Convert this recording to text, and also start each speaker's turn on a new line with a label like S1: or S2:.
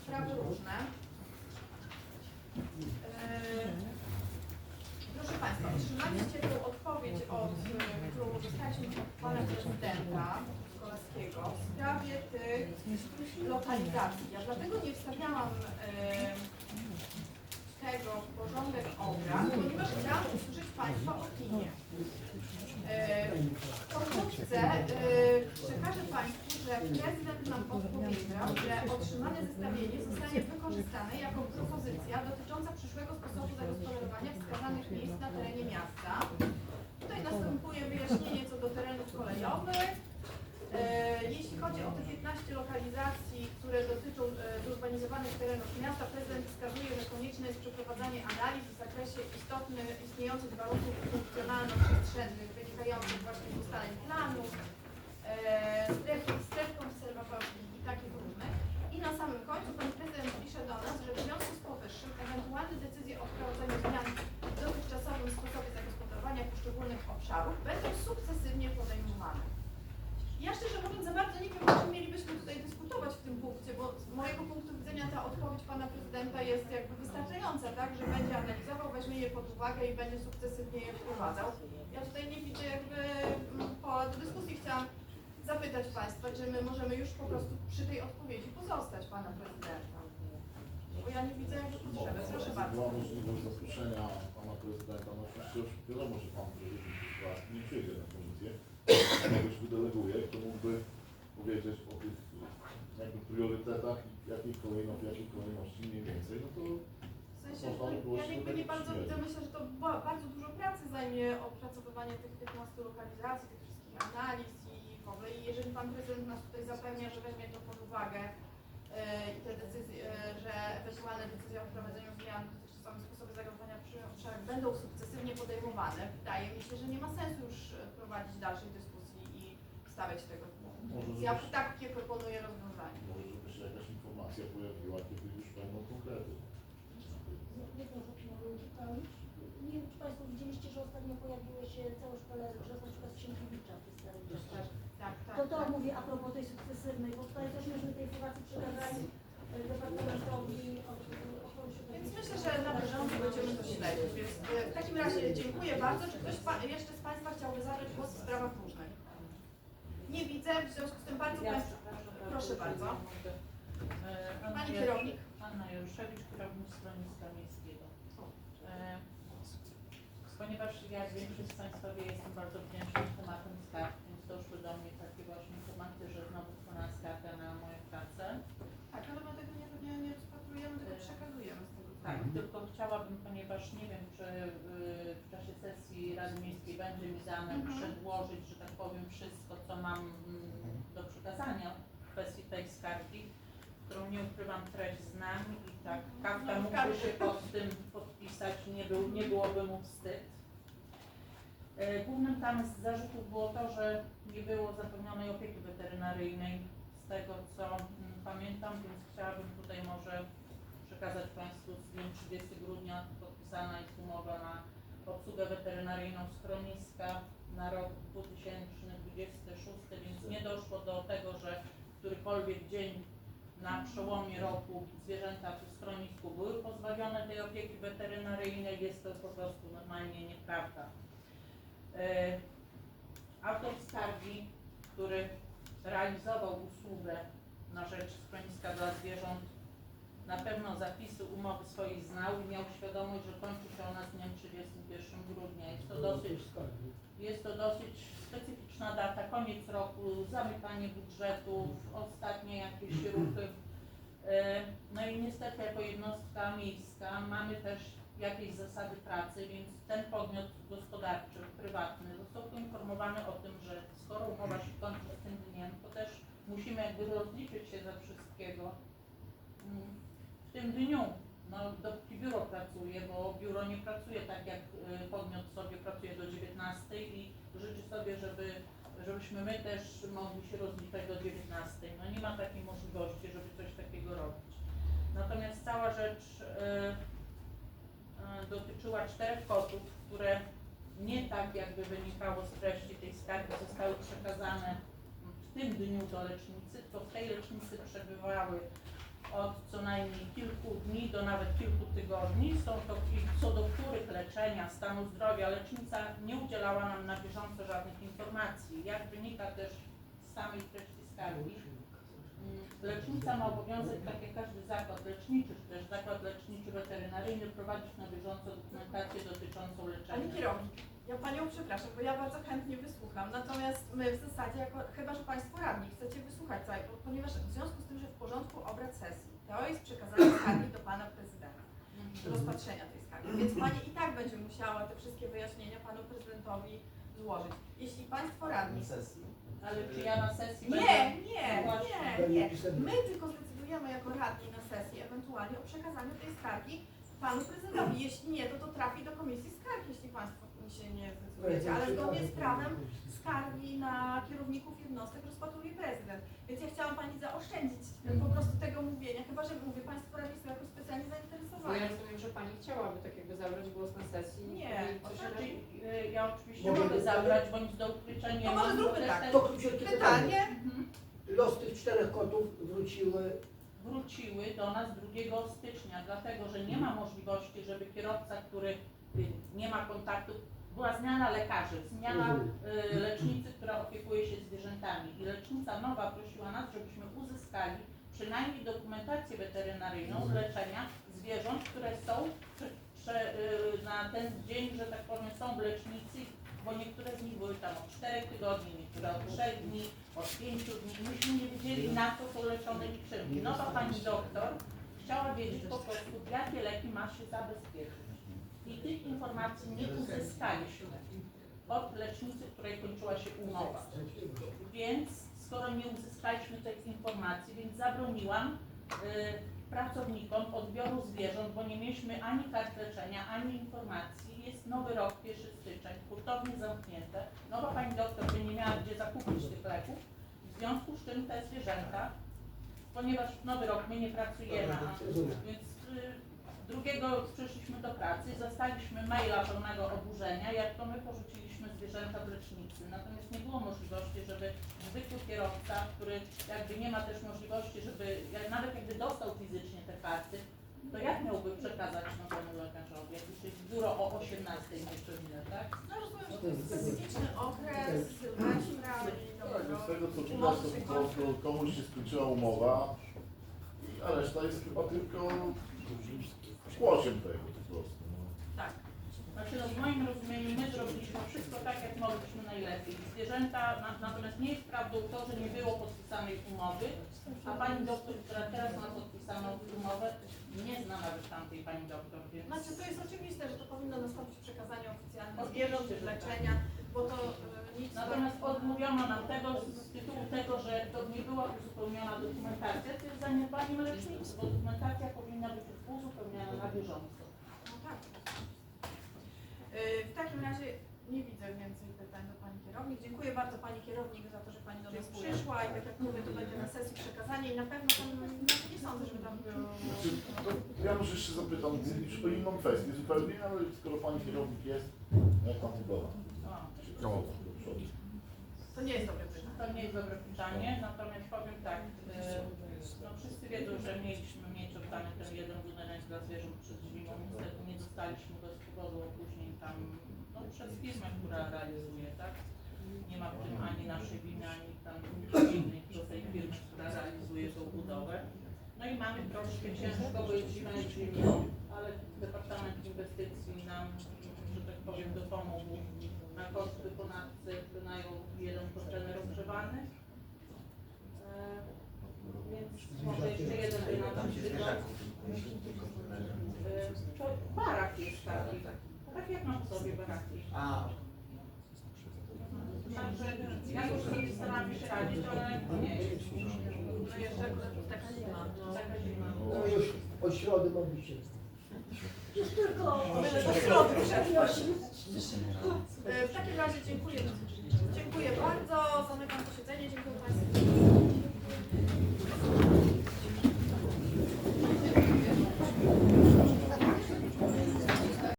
S1: sprawy różne. Eee, Proszę Państwa, otrzymaliście tę odpowiedź, od, e, którą uzyskaliśmy od Pana Prezydenta Kolaskiego w sprawie tych lokalizacji. Ja dlatego nie wstawiałam e, tego w porządek obrad, ponieważ chciałam usłyszeć Państwa opinię. E, Pokrótce e, przekażę Państwu, że prezydent nam odpowiedział, że otrzymane zestawienie zostanie wykorzystane jako propozycja dotycząca przyszłego sposobu zagospodarowania wskazanych miejsc na terenie miasta. Tutaj następuje wyjaśnienie co do terenów kolejowych. E, Jeśli chodzi o te 15 lokalizacji, które dotyczą e, zurbanizowanych terenów miasta, prezydent wskazuje, że konieczne jest przeprowadzanie analiz w zakresie istotnych istniejących warunków funkcjonalno-przestrzennych wynikających właśnie z ustaleń planów, e, stref, stref konserwatorskich i takich różnych. I na samym końcu pan prezydent pisze do nas, że w związku z powyższym ewentualne decyzje o wprowadzeniu zmian w dotychczasowym sposobie zagospodarowania poszczególnych obszarów będą sukcesywnie podejmowane. Ja szczerze mówiąc za bardzo nie wiem, o czym mielibyśmy tutaj dyskutować w tym punkcie, bo z mojego punktu widzenia ta odpowiedź pana prezydenta jest jakby wystarczająca, tak, że będzie analizował, weźmie je pod uwagę i będzie sukcesywnie je wprowadzał. Ja tutaj nie widzę jakby mm, pola do dyskusji. Chciałam zapytać państwa, czy my możemy już po prostu przy tej odpowiedzi pozostać pana prezydenta. Bo ja nie widzę jakby potrzeby. Proszę bardzo.
S2: Była możliwość zaproszenia pana prezydenta, no oczywiście już wiadomo, że pan prezydent nie przyjdzie na komisję, kogoś wydeleguje, kto mógłby powiedzieć o tych jakby priorytetach i jakiej kolejności, w jakiej kolejności mniej więcej, no to
S1: W sensie, no, ja jakby nie bardzo widzę, myślę, że to ba- bardzo dużo pracy zajmie opracowywanie tych 15 lokalizacji, tych wszystkich analiz i w ogóle. I jeżeli Pan Prezydent nas tutaj zapewnia, że weźmie to pod uwagę e, i te decyzje, e, że ewentualne decyzje o wprowadzeniu zmian w dotychczasowym sposobie zagrożenia przy obszarach będą sukcesywnie podejmowane, wydaje mi się, że nie ma sensu już e, prowadzić dalszej dyskusji i stawiać tego w.
S2: Może
S1: Ja
S2: żebyś-
S1: takie proponuję rozwiązanie.
S2: może żeby się jakaś informacja pojawiła, kiedy już będą konkrety.
S3: Jedną rzecz mogę uzupełnić. Nie wiem, czy Państwo widzieliście, że ostatnio pojawiły się całe szkole drzew, na przykład z Sienkiewicza w
S1: Tak, tak, tak.
S3: To to
S1: tak.
S3: mówię a propos tej sukcesywnej, bo tutaj też myśmy tej informacji przekazali e, Departamentowi od- ochrony środowiska.
S1: Więc myślę, że na bieżąco będziemy to śledzić. Więc e, w takim razie dziękuję bardzo. Czy ktoś pa, jeszcze z Państwa chciałby zabrać głos w sprawach? Nie widzę, w związku z tym bardzo Państwa. Proszę bardzo.
S4: E,
S1: Pani kierownik.
S4: Anna Jaruszewicz, kierownik Stronnictwa Miejskiego. E, Ponieważ ja większość z Państwa wie, jestem bardzo wdzięczna tematem skarg, więc doszły do mnie takie właśnie tematy, że znowu wpłynęła skarga na moją pracę.
S1: Tak, ale my tego nie, nie, nie rozpatrujemy, tylko przekazujemy z tego.
S4: Tak, tylko chciałabym, ponieważ nie wiem, czy y, w czasie sesji Rady Miejskiej będzie mi dane
S1: Mhm.
S4: przedłożyć, że tak powiem, wszystko, co mam mm, do przekazania w kwestii tej skargi, którą nie ukrywam treść znam i tak Kafka
S1: No,
S4: mógłby się pod tym podpisać, nie, był, nie byłoby mu wstyd. E, Głównym tam z zarzutów było to, że nie było zapewnionej opieki weterynaryjnej z tego co mm, pamiętam, więc chciałabym tutaj może przekazać Państwu z dniem 30 grudnia podpisana jest umowa na obsługę weterynaryjną schroniska na rok 2026, więc nie doszło do tego, że którykolwiek dzień na przełomie roku zwierzęta w schronisku były pozbawione tej opieki weterynaryjnej, jest to po prostu normalnie nieprawda. E, Autor skargi, który realizował usługę na rzecz schroniska dla zwierząt, na pewno zapisy umowy swojej znał i miał świadomość, że kończy się ona z dniem 31 grudnia. Jest to dosyć, jest to dosyć specyficzna data, koniec roku, zamykanie budżetów, ostatnie jakieś ruchy. E, No i niestety jako jednostka miejska mamy też jakieś zasady pracy, więc ten podmiot gospodarczy, prywatny został poinformowany o tym, że skoro umowa się kończy z tym dniem, to też musimy jakby rozliczyć się za wszystkiego mm, w tym dniu. No, dopóki biuro pracuje, bo biuro nie pracuje tak jak y, podmiot sobie pracuje do 19 i życzy sobie, żeby, żebyśmy my też mogli się rozliczać do 19. No nie ma takiej możliwości, żeby coś takiego robić. Natomiast cała rzecz y, y, dotyczyła czterech kotów, które nie tak jakby wynikało z treści tej skargi zostały przekazane w tym dniu do lecznicy, to w tej lecznicy przebywały od co najmniej kilku dni do nawet kilku tygodni. Są to, co do których leczenia, stanu zdrowia lecznica nie udzielała nam na bieżąco żadnych informacji. Jak wynika też z samej treści skali, lecznica ma obowiązek, tak jak każdy zakład leczniczy, czy też zakład leczniczy weterynaryjny, prowadzić na bieżąco dokumentację dotyczącą
S1: Pani
S4: leczenia.
S1: kierownik, ja Panią przepraszam, bo ja bardzo chętnie wysłucham, natomiast my w zasadzie, jako, chyba że Państwo radni chcecie wysłuchać całej, ponieważ w związku z tym, że w porządku obrad sesji to jest przekazanie skargi do Pana Prezydenta, do rozpatrzenia tej skargi, więc Pani i tak będzie musiała te wszystkie wyjaśnienia Panu Prezydentowi złożyć. Jeśli Państwo radni...
S4: Ale czy ja na sesji
S1: Nie,
S4: będę...
S1: nie, nie, nie. My tylko zdecydujemy jako radni na sesji ewentualnie o przekazaniu tej skargi Panu Prezydentowi. Jeśli nie, to to trafi do Komisji się nie zdecydujecie, ale zgodnie z prawem skargi na kierowników jednostek rozpatruje prezydent. Więc ja chciałam Pani zaoszczędzić po prostu tego mówienia, chyba że mówię, Państwo radni są jakoś specjalnie
S5: Bo ja
S1: zainteresowani.
S5: rozumiem, że Pani chciałaby tak jakby zabrać głos na sesji.
S1: Nie,
S5: i coś
S4: Znaczy,
S5: na-
S4: y, ja oczywiście
S6: Mogę
S4: zabrać, bo nic do ukrycia nie
S1: To
S4: mam.
S1: może zróbmy
S4: bo
S1: tak.
S4: też
S6: To
S4: te-
S6: króciutkie pytanie.
S1: Pytanie?
S4: Mhm.
S6: Los tych czterech kotów wróciły
S4: wróciły do nas 2 stycznia, dlatego że nie ma możliwości, żeby kierowca, który y, nie ma kontaktu, była zmiana lekarzy, zmiana
S6: Mhm.
S4: y, lecznicy, która opiekuje się zwierzętami i lecznica nowa prosiła nas, żebyśmy uzyskali przynajmniej dokumentację weterynaryjną z leczenia zwierząt, które są prze, prze, y, na ten dzień, że tak powiem, są w lecznicy, bo niektóre z nich były tam od 4 tygodni, niektóre od 3 dni, od 5 dni. Myśmy nie wiedzieli na co są leczone i czym. I nowa pani doktor chciała wiedzieć po prostu, jakie leki ma się zabezpieczyć. I tych informacji nie uzyskaliśmy od lecznicy, której kończyła się umowa. Więc skoro nie uzyskaliśmy tych informacji, więc zabroniłam y, pracownikom odbioru zwierząt, bo nie mieliśmy ani kart leczenia, ani informacji. Jest nowy rok, 1 styczeń, hurtownie zamknięte. Nowa pani doktor by nie miała gdzie zakupić tych leków. W związku z czym te zwierzęta, ponieważ w nowy rok my nie pracujemy, a więc y, drugiego przyszliśmy do pracy, zostaliśmy maila pełnego oburzenia, jak to my porzuciliśmy zwierzęta w lecznicy. Natomiast nie było możliwości, żeby zwykły kierowca, który jakby nie ma też możliwości, żeby nawet jakby dostał fizycznie te karty, to jak miałby przekazać nowemu lekarzowi, jak już jest biuro o 18 jeszcze minę, tak?
S1: No rozumiem, że to jest specyficzny okres, i
S2: Tak, z tego co widać,
S1: się
S2: to, to, to komuś się skończyła umowa, a reszta jest chyba tylko tego po prostu. No.
S1: Tak.
S4: Znaczy no, w moim rozumieniu my zrobiliśmy wszystko tak, jak mogliśmy najlepiej. Zwierzęta, na, natomiast nie jest prawdą to, że nie było podpisanej umowy, a pani doktor, która teraz ma podpisaną umowę, nie zna nawet tamtej pani doktor, więc...
S1: Znaczy to jest oczywiste, że to powinno nastąpić przekazanie oficjalne zwierząt, leczenia, bo to y, nic
S4: Natomiast odmówiono nam tego z tytułu tego, że to nie była uzupełniona dokumentacja, to jest zaniedbaniem lecznicy, bo dokumentacja powinna być na bieżąco.
S1: No tak. Y, W takim razie nie widzę więcej pytań do Pani Kierownik. Dziękuję bardzo Pani Kierownik za to, że Pani do nas przyszła i tak jak mówię, to będzie na sesji przekazanie i na pewno tam, no, nie sądzę, żeby tam było...
S2: Znaczy, to ja może jeszcze zapytam już o inną kwestię zupełnie, ale skoro pani kierownik jest, jak pan wygląda?
S4: O.
S2: Do przodu.
S1: To nie jest dobre pytanie.
S4: To nie jest dobre pytanie, natomiast powiem tak, e, no wszyscy wiedzą, że mieliśmy mieć oddany ten jeden budynek dla zwierząt przed zimą, niestety nie dostaliśmy go z powodu opóźnień tam, no przez firmę, która realizuje, tak? Nie ma w tym ani naszej winy, ani tam innej do tej firmy, która realizuje tą budowę. No i mamy troszkę ciężko, bo jest zimno, ale Departament Inwestycji nam, że tak powiem, dopomógł na koszt wykonawcy wynajął jeden kontener ogrzewany. E, Więc może jeszcze jeden by nam przydał. E, To barak jest taki, tak jak mam w sobie baraki.
S6: A,
S4: Także jakoś sobie staramy się radzić, ale nie jest.
S1: No jeszcze taka zima. No.
S4: Taka zima.
S6: no już od środy być się.
S3: Już tylko...
S1: Do środy. Y, W takim razie dziękuję. Dziękuję bardzo. Zamykam posiedzenie. Dziękuję Państwu